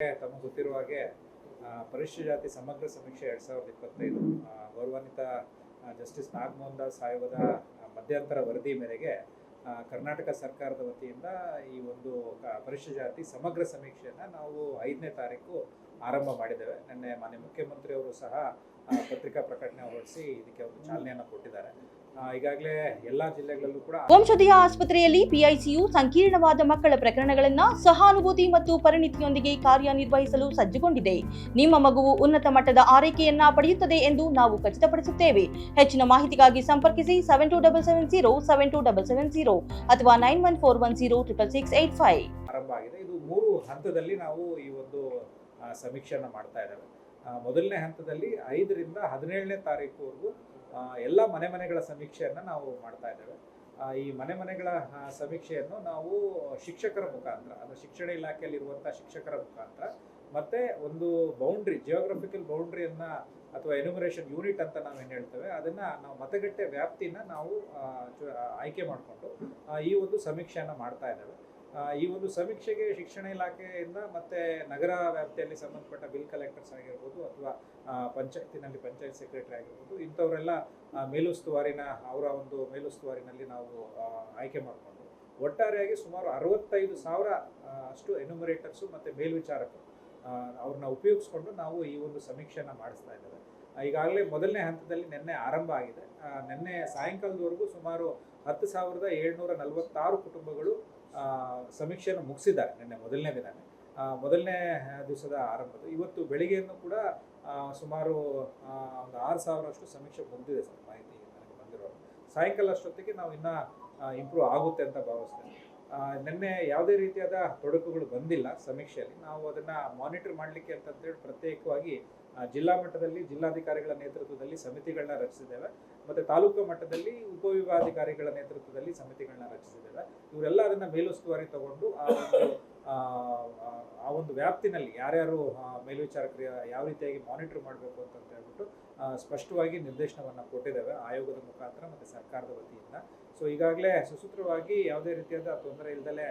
ತಮಗೆ ಗೊತ್ತಿರುವ ಹಾಗೆ ಪರಿಶಿಷ್ಟ ಜಾತಿ ಸಮಗ್ರ ಸಮೀಕ್ಷೆ ಎರಡ್ ಸಾವಿರದ ಇಪ್ಪತ್ತೈದು ಗೌರವಾನ್ವಿತ ಜಸ್ಟಿಸ್ ನಾಗಮೋಹನ್ ದಾಸ್ ಆಯೋಗದ ಮಧ್ಯಂತರ ವರದಿ ಮೇರೆಗೆ ಕರ್ನಾಟಕ ಸರ್ಕಾರದ ವತಿಯಿಂದ ಈ ಒಂದು ಪರಿಶಿಷ್ಟ ಜಾತಿ ಸಮಗ್ರ ಸಮೀಕ್ಷೆಯನ್ನು ನಾವು ಐದನೇ ತಾರೀಕು ಆರಂಭ ಮಾಡಿದ್ದೇವೆ. ನಿನ್ನೆ ಮಾನ್ಯ ಮುಖ್ಯಮಂತ್ರಿಯವರು ಸಹ ಪತ್ರಿಕಾ ಪ್ರಕಟಣೆ ಹೊರಡಿಸಿ ಇದಕ್ಕೆ ಒಂದು ಚಾಲನೆಯನ್ನು ಕೊಟ್ಟಿದ್ದಾರೆ. ಈಗಾಗಲೇ ಎಲ್ಲಾ ಜಿಲ್ಲೆಗಳಲ್ಲೂ ಕೂಡ ವಂಶದೀಯ ಆಸ್ಪತ್ರೆಯಲ್ಲಿ ಪಿಐಸಿಯು ಸಂಕೀರ್ಣವಾದ ಮಕ್ಕಳ ಪ್ರಕರಣಗಳನ್ನು ಸಹಾನುಭೂತಿ ಮತ್ತು ಪರಿಣಿತಿಯೊಂದಿಗೆ ಕಾರ್ಯನಿರ್ವಹಿಸಲು ಸಜ್ಜುಗೊಂಡಿದೆ. ನಿಮ್ಮ ಮಗುವು ಉನ್ನತ ಮಟ್ಟದ ಆರೈಕೆಯನ್ನ ಪಡೆಯುತ್ತದೆ ಎಂದು ನಾವು ಖಚಿತಪಡಿಸುತ್ತೇವೆ. ಹೆಚ್ಚಿನ ಮಾಹಿತಿಗಾಗಿ ಸಂಪರ್ಕಿಸಿ seven two double seven zero seven two double seven zero ಅಥವಾ nine one four one zero triple six eight five ಆರಂಭ ಆಗಿದೆ. ಇದು ಮೂರು ಹಂತದಲ್ಲಿ ನಾವು ಈ ಒಂದು ಸಮೀಕ್ಷೆಯನ್ನು ಮಾಡ್ತಾ ಇದ್ದೇವೆ. ಮೊದಲನೇ ಹಂತದಲ್ಲಿ ಐದರಿಂದ ಹದಿನೇಳನೇ ತಾರೀಕುವರೆಗೂ ಎಲ್ಲ ಮನೆ ಮನೆಗಳ ಸಮೀಕ್ಷೆಯನ್ನು ನಾವು ಮಾಡ್ತಾ ಇದ್ದೇವೆ. ಈ ಮನೆ ಮನೆಗಳ ಸಮೀಕ್ಷೆಯನ್ನು ನಾವು ಶಿಕ್ಷಕರ ಮುಖಾಂತರ ಅಂದರೆ ಶಿಕ್ಷಣ ಇಲಾಖೆಯಲ್ಲಿ ಇರುವಂಥ ಶಿಕ್ಷಕರ ಮುಖಾಂತರ, ಮತ್ತೆ ಒಂದು ಬೌಂಡ್ರಿ ಜಿಯೋಗ್ರಫಿಕಲ್ ಬೌಂಡ್ರಿಯನ್ನು ಅಥವಾ ಎನ್ಯುಮರೇಷನ್ ಯೂನಿಟ್ ಅಂತ ನಾವು ಏನು ಹೇಳ್ತೇವೆ, ಅದನ್ನ ನಾವು ಮತಗಟ್ಟೆ ವ್ಯಾಪ್ತಿನ ನಾವು ಆಯ್ಕೆ ಮಾಡಿಕೊಂಡು ಈ ಒಂದು ಸಮೀಕ್ಷೆಯನ್ನು ಮಾಡ್ತಾ ಇದ್ದೇವೆ. ಈ ಒಂದು ಸಮೀಕ್ಷೆಗೆ ಶಿಕ್ಷಣ ಇಲಾಖೆಯಿಂದ ಮತ್ತೆ ನಗರ ವ್ಯಾಪ್ತಿಯಲ್ಲಿ ಸಂಬಂಧಪಟ್ಟ ಬಿಲ್ ಕಲೆಕ್ಟರ್ಸ್ ಆಗಿರ್ಬೋದು ಅಥವಾ ಪಂಚಾಯತಿನಲ್ಲಿ ಪಂಚಾಯತ್ ಸೆಕ್ರೆಟರಿ ಆಗಿರ್ಬೋದು, ಇಂಥವರೆಲ್ಲ ಮೇಲುಸ್ತುವಾರಿನ, ಅವರ ಒಂದು ಮೇಲುಸ್ತುವಾರಿನಲ್ಲಿ ನಾವು ಆಯ್ಕೆ ಮಾಡಿಕೊಂಡು, ಒಟ್ಟಾರೆಯಾಗಿ ಸುಮಾರು ಅರವತ್ತೈದು ಸಾವಿರ ಅಷ್ಟು ಎನ್ಯುಮರೇಟರ್ಸು ಮತ್ತು ಮೇಲ್ವಿಚಾರಕರು ಅವ್ರನ್ನ ಉಪಯೋಗಿಸ್ಕೊಂಡು ನಾವು ಈ ಒಂದು ಸಮೀಕ್ಷೆನ ಮಾಡಿಸ್ತಾ ಇದ್ದೇವೆ. ಈಗಾಗಲೇ ಮೊದಲನೇ ಹಂತದಲ್ಲಿ ನಿನ್ನೆ ಆರಂಭ ಆಗಿದೆ. ನಿನ್ನೆ ಸಾಯಂಕಾಲದವರೆಗೂ ಸುಮಾರು ಹತ್ತು ಸಾವಿರದ ಏಳ್ನೂರ ನಲವತ್ತಾರು ಕುಟುಂಬಗಳು ಸಮೀಕ್ಷೆಯನ್ನು ಮುಗಿಸಿದ್ದಾರೆ ನಿನ್ನೆ ಮೊದಲನೇ ದಿನ ಮೊದಲನೇ ದಿವಸದ ಆರಂಭದ ಇವತ್ತು ಬೆಳಿಗ್ಗೆಯನ್ನು ಕೂಡ ಸುಮಾರು ಒಂದು ಆರು ಸಾವಿರಷ್ಟು ಸಮೀಕ್ಷೆ ಮುಗಿದಿದೆ ಸರ್ ಮಾಹಿತಿ ನನಗೆ ಬಂದಿರೋ ಸಾಯಂಕಾಲ ಅಷ್ಟೊತ್ತಿಗೆ ನಾವು ಇನ್ನೂ ಇಂಪ್ರೂವ್ ಆಗುತ್ತೆ ಅಂತ ಭಾವಿಸ್ತೇನೆ. ನಿನ್ನೆ ಯಾವುದೇ ರೀತಿಯಾದ ತೊಡಕುಗಳು ಬಂದಿಲ್ಲ ಸಮೀಕ್ಷೆಯಲ್ಲಿ. ನಾವು ಅದನ್ನು ಮಾನಿಟರ್ ಮಾಡಲಿಕ್ಕೆ ಅಂತಂದೇಳಿ ಪ್ರತ್ಯೇಕವಾಗಿ ಜಿಲ್ಲಾ ಮಟ್ಟದಲ್ಲಿ ಜಿಲ್ಲಾಧಿಕಾರಿಗಳ ನೇತೃತ್ವದಲ್ಲಿ ಸಮಿತಿಗಳನ್ನ ರಚಿಸಿದ್ದೇವೆ. ಮತ್ತು ತಾಲೂಕು ಮಟ್ಟದಲ್ಲಿ ಉಪವಿಭಾಗಾಧಿಕಾರಿಗಳ ನೇತೃತ್ವದಲ್ಲಿ ಸಮಿತಿಗಳನ್ನ ರಚಿಸಿದ್ದೇವೆ. ಇವರೆಲ್ಲ ಅದನ್ನ ಮೇಲುಸ್ತುವಾರಿ ತಗೊಂಡು ಆ ಒಂದು ಆ, ಒಂದು ವ್ಯಾಪ್ತಿನಲ್ಲಿ ಯಾರ್ಯಾರು ಮೇಲ್ವಿಚಾರಕರು ಯಾವ ರೀತಿಯಾಗಿ ಮಾನಿಟರ್ ಮಾಡಬೇಕು ಅಂತ ಹೇಳ್ಬಿಟ್ಟು ಸ್ಪಷ್ಟವಾಗಿ ನಿರ್ದೇಶನವನ್ನು ಕೊಟ್ಟಿದ್ದೇವೆ ಆಯೋಗದ ಮುಖಾಂತರ ಮತ್ತು ಸರ್ಕಾರದ ವತಿಯಿಂದ. ಸೊ ಈಗಾಗಲೇ ಸುಸೂತ್ರವಾಗಿ ಯಾವುದೇ ರೀತಿಯಾದ ತೊಂದರೆ ಇಲ್ಲದಲೇ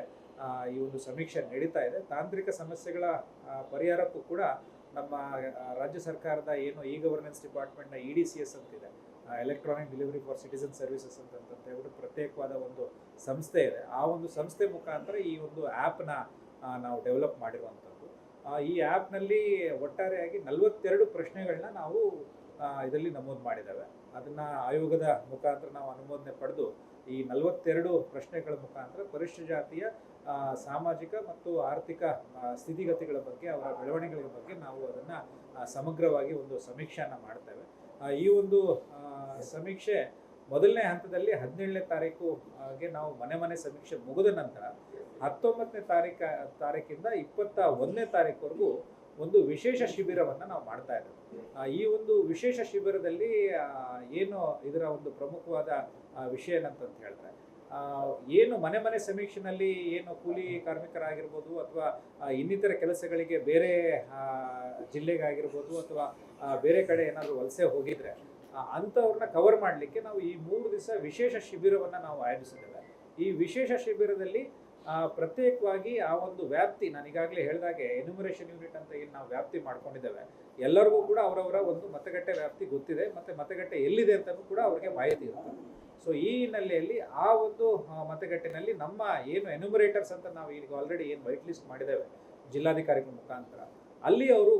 ಈ ಒಂದು ಸಮೀಕ್ಷೆ ನಡೀತಾ ಇದೆ. ತಾಂತ್ರಿಕ ಸಮಸ್ಯೆಗಳ ಪರಿಹಾರಕ್ಕೂ ಕೂಡ ನಮ್ಮ ರಾಜ್ಯ ಸರ್ಕಾರದ ಏನು ಇ ಗವರ್ನೆನ್ಸ್ ಡಿಪಾರ್ಟ್ಮೆಂಟ್ನ ಇ ಡಿ ಸಿ ಎಸ್ ಅಂತಿದೆ electronic delivery for citizen services ಅಂತ ಹೇಳ್ಬಿಟ್ಟು ಪ್ರತ್ಯೇಕವಾದ ಒಂದು ಸಂಸ್ಥೆ ಇದೆ. ಆ ಒಂದು ಸಂಸ್ಥೆ ಮುಖಾಂತರ ಈ ಒಂದು ಆ್ಯಪ್ನ ನಾವು ಡೆವಲಪ್ ಮಾಡಿರುವಂಥದ್ದು. ಈ ಆ್ಯಪ್ನಲ್ಲಿ ಒಟ್ಟಾರೆಯಾಗಿ ನಲವತ್ತೆರಡು ಪ್ರಶ್ನೆಗಳನ್ನ ನಾವು ಇದರಲ್ಲಿ ನಮೂದು ಮಾಡಿದ್ದೇವೆ. ಅದನ್ನು ಆಯೋಗದ ಮುಖಾಂತರ ನಾವು ಅನುಮೋದನೆ ಪಡೆದು ಈ ನಲವತ್ತೆರಡು ಪ್ರಶ್ನೆಗಳ ಮುಖಾಂತರ ಪರಿಶಿಷ್ಟ ಜಾತಿಯ ಸಾಮಾಜಿಕ ಮತ್ತು ಆರ್ಥಿಕ ಸ್ಥಿತಿಗತಿಗಳ ಬಗ್ಗೆ ಅವರ ಬೆಳವಣಿಗೆಗಳ ಬಗ್ಗೆ ನಾವು ಅದನ್ನು ಸಮಗ್ರವಾಗಿ ಒಂದು ಸಮೀಕ್ಷೆಯನ್ನು ಮಾಡ್ತೇವೆ. ಈ ಒಂದು ಸಮೀಕ್ಷೆ ಮೊದಲನೇ ಹಂತದಲ್ಲಿ ಹದಿನೇಳನೇ ತಾರೀಕುಗೆ ನಾವು ಮನೆ ಮನೆ ಸಮೀಕ್ಷೆ ಮುಗಿದ ನಂತರ ಹತ್ತೊಂಬತ್ತನೇ ತಾರೀಕ ತಾರೀಕಿಂದ ಇಪ್ಪತ್ತ ಒಂದನೇ ತಾರೀಕುವರೆಗೂ ಒಂದು ವಿಶೇಷ ಶಿಬಿರವನ್ನು ನಾವು ಮಾಡ್ತಾ ಇದ್ದೇವೆ. ಈ ಒಂದು ವಿಶೇಷ ಶಿಬಿರದಲ್ಲಿ ಏನು ಇದರ ಒಂದು ಪ್ರಮುಖವಾದ ವಿಷಯ ಏನಂತ ಹೇಳಿದ್ರೆ ಆ, ಏನು ಮನೆ ಮನೆ ಸಮೀಕ್ಷೆನಲ್ಲಿ ಏನು ಕೂಲಿ ಕಾರ್ಮಿಕರಾಗಿರ್ಬೋದು ಅಥವಾ ಇನ್ನಿತರ ಕೆಲಸಗಳಿಗೆ ಬೇರೆ ಜಿಲ್ಲೆಗಾಗಿರ್ಬೋದು ಅಥವಾ ಬೇರೆ ಕಡೆ ಏನಾದರೂ ವಲಸೆ ಹೋಗಿದ್ರೆ ಅಂಥವ್ರನ್ನ ಕವರ್ ಮಾಡಲಿಕ್ಕೆ ನಾವು ಈ ಮೂರು ದಿವಸ ವಿಶೇಷ ಶಿಬಿರವನ್ನು ನಾವು ಆಯೋಜಿಸಿದ್ದೇವೆ. ಈ ವಿಶೇಷ ಶಿಬಿರದಲ್ಲಿ ಪ್ರತ್ಯೇಕವಾಗಿ ಆ ಒಂದು ವ್ಯಾಪ್ತಿ, ನಾನು ಈಗಾಗಲೇ ಹೇಳಿದಾಗೆ ಎನ್ಯುಮರೇಷನ್ ಯೂನಿಟ್ ಅಂತ ಏನು ನಾವು ವ್ಯಾಪ್ತಿ ಮಾಡ್ಕೊಂಡಿದ್ದೇವೆ. ಎಲ್ಲರಿಗೂ ಕೂಡ ಅವರವರ ಒಂದು ಮತಗಟ್ಟೆ ವ್ಯಾಪ್ತಿ ಗೊತ್ತಿದೆ, ಮತ್ತು ಮತಗಟ್ಟೆ ಎಲ್ಲಿದೆ ಅಂತಲೂ ಕೂಡ ಅವ್ರಿಗೆ ಮಾಹಿತಿ ಇರುತ್ತೆ. ಸೊ ಈ ಹಿನ್ನೆಲೆಯಲ್ಲಿ ಆ ಒಂದು ಮತಗಟ್ಟೆನಲ್ಲಿ ನಮ್ಮ ಏನು ಎನ್ಯುಮರೇಟರ್ಸ್ ಅಂತ ನಾವು ಈಗ ಆಲ್ರೆಡಿ ಏನು ವೈಟ್ ಲಿಸ್ಟ್ ಮಾಡಿದ್ದೇವೆ, ಜಿಲ್ಲಾಧಿಕಾರಿಗಳ ಮುಖಾಂತರ, ಅಲ್ಲಿ ಅವರು